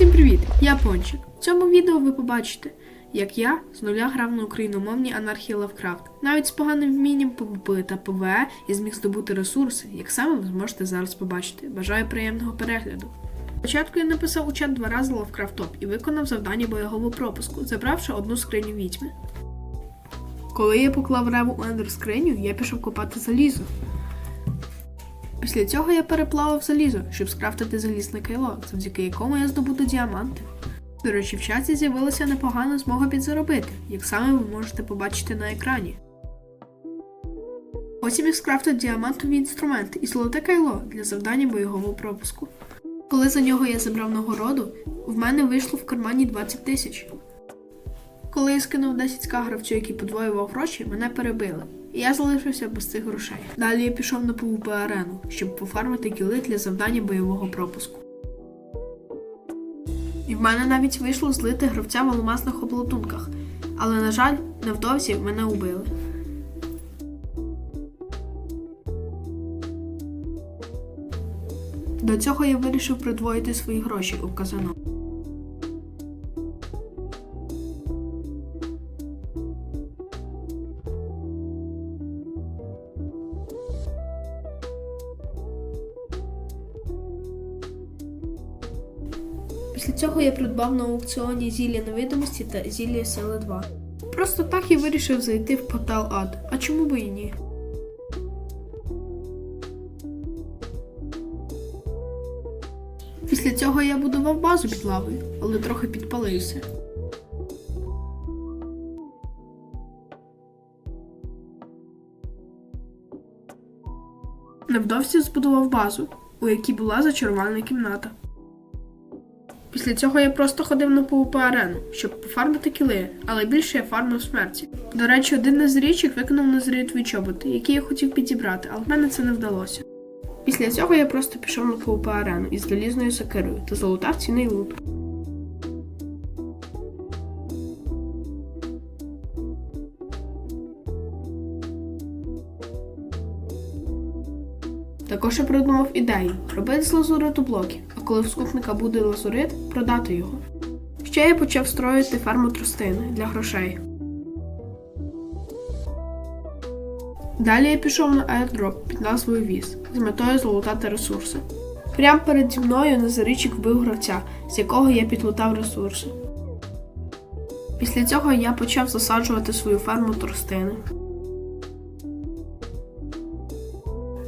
Всім привіт! Я Пончик. В цьому відео ви побачите, як я з нуля грав на україномовній анархії Лавкрафт. Навіть з поганим вмінням ПВП та ПВЕ я зміг здобути ресурси, як саме ви зможете зараз побачити. Бажаю приємного перегляду. Спочатку я написав у чат два рази Лавкрафт Топ і виконав завдання бойового пропуску, забравши одну скриню відьми. Коли я поклав реву у ендер скриню, я пішов копати залізо. Після цього я переплавив залізо, щоб скрафтити залізне кайло, завдяки якому я здобуду діаманти. До речі, в чаті з'явилася непогана змога підзаробити, як саме ви можете побачити на екрані. Потім я скрафтив діамантові інструменти і золоте кайло для завдання бойового пропуску. Коли за нього я забрав нагороду, в мене вийшло в кармані 20 тисяч. Коли я скинув 10к гравцю, який подвоював гроші, мене перебили. Я залишився без цих грошей. Далі я пішов на PvP арену, щоб пофармити кіли для завдання бойового пропуску. І в мене навіть вийшло злити гравця в алмазних обладунках, але, на жаль, невдовзі мене убили. До цього я вирішив придвоїти свої гроші у казино. Після цього я придбав на аукціоні зілля невидимості та зілля сили 2. Просто так я вирішив зайти в портал ад. А чому би і ні? Після цього я будував базу під лавою, але трохи підпалився. Невдовзі збудував базу, у якій була зачарувальна кімната. Після цього я просто ходив на PvP арену, щоб пофармити кіли, але більше я фармив смерті. До речі, один із річок виконав на твої чоботи, які я хотів підібрати, але в мене це не вдалося. Після цього я просто пішов на PvP арену із залізною сокирою та залутав цінний лут. Також я придумав ідею робити з лазуриту блоки, а коли в скупника буде лазурит, продати його. Ще я почав строїти ферму тростини для грошей. Далі я пішов на airdrop під назвою Віз з метою залутати ресурси. Прямо переді мною Назаричик вбив гравця, з якого я підлутав ресурси. Після цього я почав засаджувати свою ферму тростини.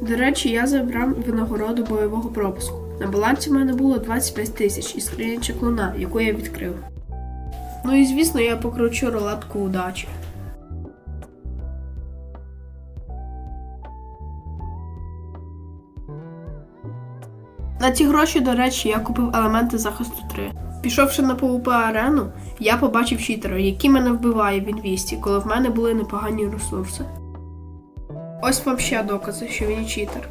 До речі, я забрав винагороду бойового пропуску. На балансі в мене було 25 тисяч і скриня чеклуна, яку я відкрив. Ну і звісно, я покручу рулетку удачі. На ці гроші, до речі, я купив елементи захисту 3. Пішовши на PvP арену, я побачив читера, який мене вбиває в інвісті, коли в мене були непогані ресурси. Ось вам ще докази, що він читер.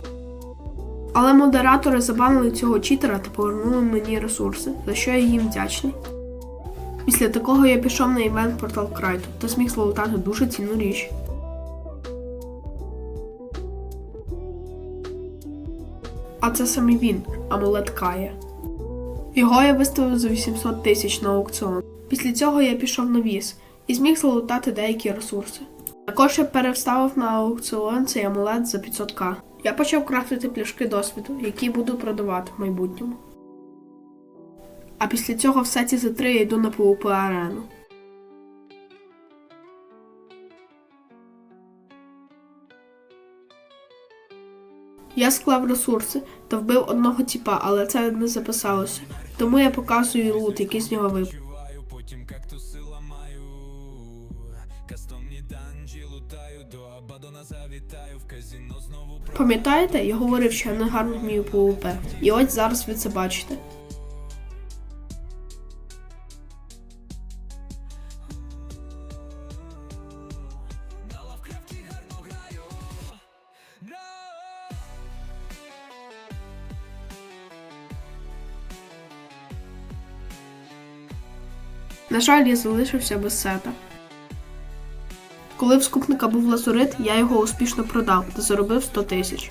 Але модератори забанили цього читера та повернули мені ресурси, за що я їм вдячний. Після такого я пішов на івент портал Крайту та зміг зловтати дуже цінну річ. А це саме він, амулет Кая. Його я виставив за 800 тисяч на аукціон. Після цього я пішов на віз і зміг залутати деякі ресурси. Також я переставив на аукціон цей амулет за 500к. Я почав крафтити пляшки досвіду, які буду продавати в майбутньому. А після цього в сеті за 3 я йду на PvP арену. Я склав ресурси та вбив одного тіпа, але це не записалося. Тому я показую лут, який з нього випав. Пам'ятаєте, я говорив, що я не гарно вмію PvP. І ось зараз ви це бачите. На жаль, я залишився без сета. Коли в скупника був лазурит, я його успішно продав та заробив 100 тисяч.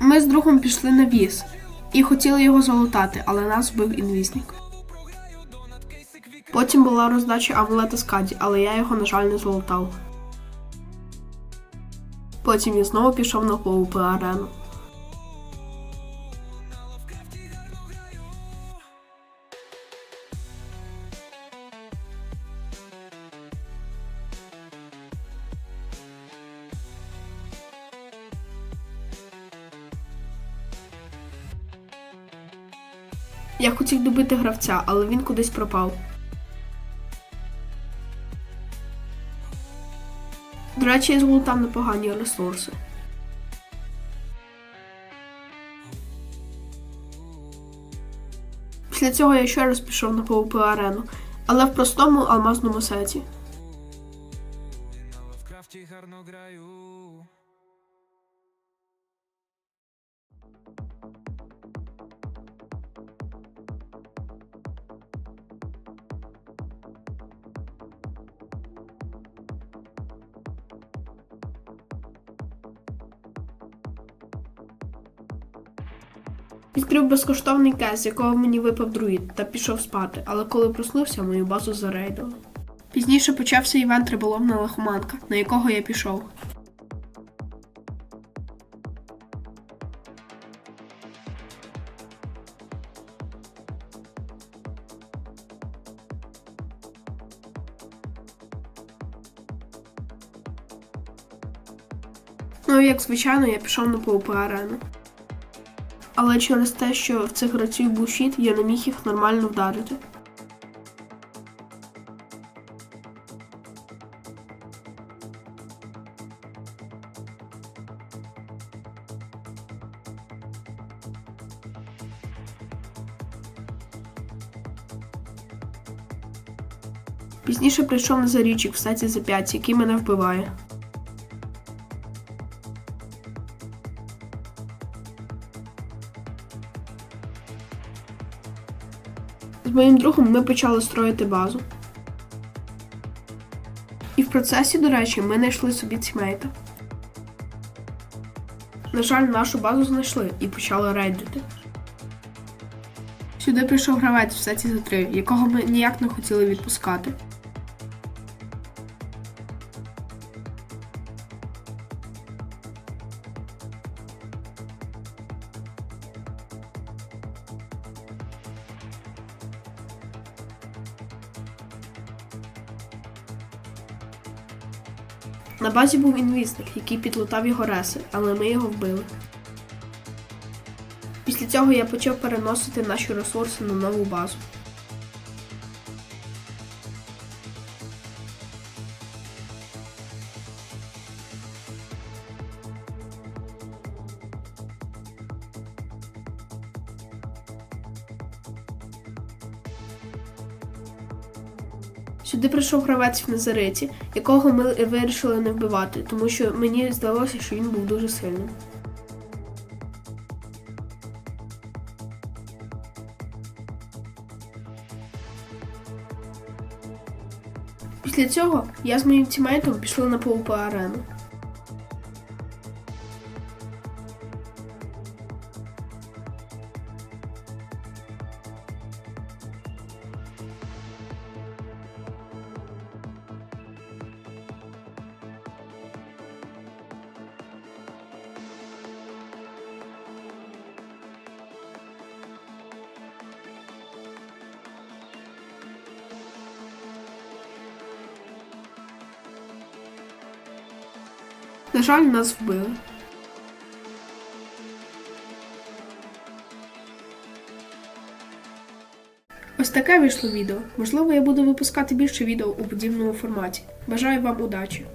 Ми з другом пішли на віз, і хотіли його залутати, але нас збив інвізник. Потім була роздача амулета Скаді, але я його, на жаль, не залутав. Потім він знову пішов на PvP арену. Я хотів добити гравця, але він кудись пропав. До речі, я злутав непогані ресурси. Після цього я ще раз пішов на PvP арену, але в простому алмазному сеті. Гарно граю. Відкрив безкоштовний кез, з якого мені випав друїд, та пішов спати, але коли проснувся, мою базу зарейдили. Пізніше почався івент риболовна лихоманка, на якого я пішов. Ну і як звичайно, я пішов на PvP арену. Але через те, що в цих гравців був щит, я не міг їх нормально вдарити. Пізніше прийшов на зарічик в статі за 5, який мене вбиває. Моїм другом ми почали строїти базу. І в процесі, до речі, ми знайшли собі тімейта. На жаль, нашу базу знайшли і почали рейдити. Сюди прийшов гравець в сеті за 3, якого ми ніяк не хотіли відпускати. На базі був інвізник, який підлутав його реси, але ми його вбили. Після цього я почав переносити наші ресурси на нову базу. Сюди прийшов гравець в Назареті, якого ми вирішили не вбивати, тому що мені здалося, що він був дуже сильним. Після цього я з моїм тімейтом пішли на PvP арену. На жаль, нас вбили. Ось таке вийшло відео. Можливо, я буду випускати більше відео у подібному форматі. Бажаю вам удачі!